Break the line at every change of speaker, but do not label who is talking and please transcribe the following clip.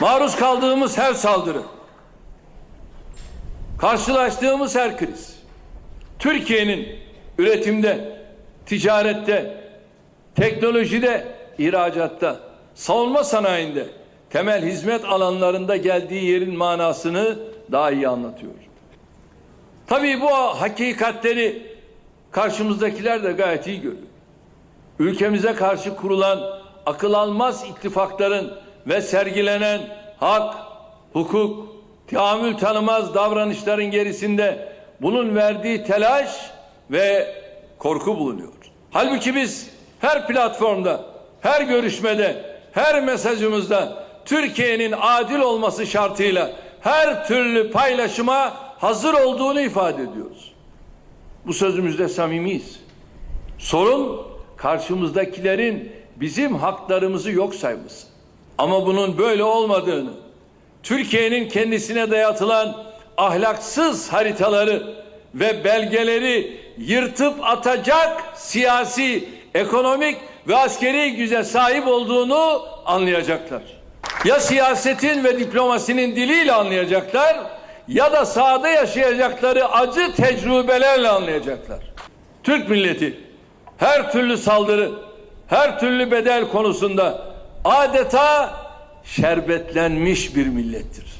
Maruz kaldığımız her saldırı, karşılaştığımız her kriz, Türkiye'nin üretimde, ticarette, teknolojide, ihracatta, savunma sanayinde, temel hizmet alanlarında geldiği yerin manasını daha iyi anlatıyor. Tabii bu hakikatleri karşımızdakiler de gayet iyi görüyor. Ülkemize karşı kurulan akıl almaz ittifakların ve sergilenen hak, hukuk, tahammül tanımaz davranışların gerisinde bunun verdiği telaş ve korku bulunuyor. Halbuki biz her platformda, her görüşmede, her mesajımızda Türkiye'nin adil olması şartıyla her türlü paylaşıma hazır olduğunu ifade ediyoruz. Bu sözümüzde samimiyiz. Sorun karşımızdakilerin bizim haklarımızı yok sayması. Ama bunun böyle olmadığını, Türkiye'nin kendisine dayatılan ahlaksız haritaları ve belgeleri yırtıp atacak siyasi, ekonomik ve askeri güce sahip olduğunu anlayacaklar. Ya siyasetin ve diplomasinin diliyle anlayacaklar ya da sahada yaşayacakları acı tecrübelerle anlayacaklar. Türk milleti her türlü saldırı, her türlü bedel konusunda adeta şerbetlenmiş bir millettir.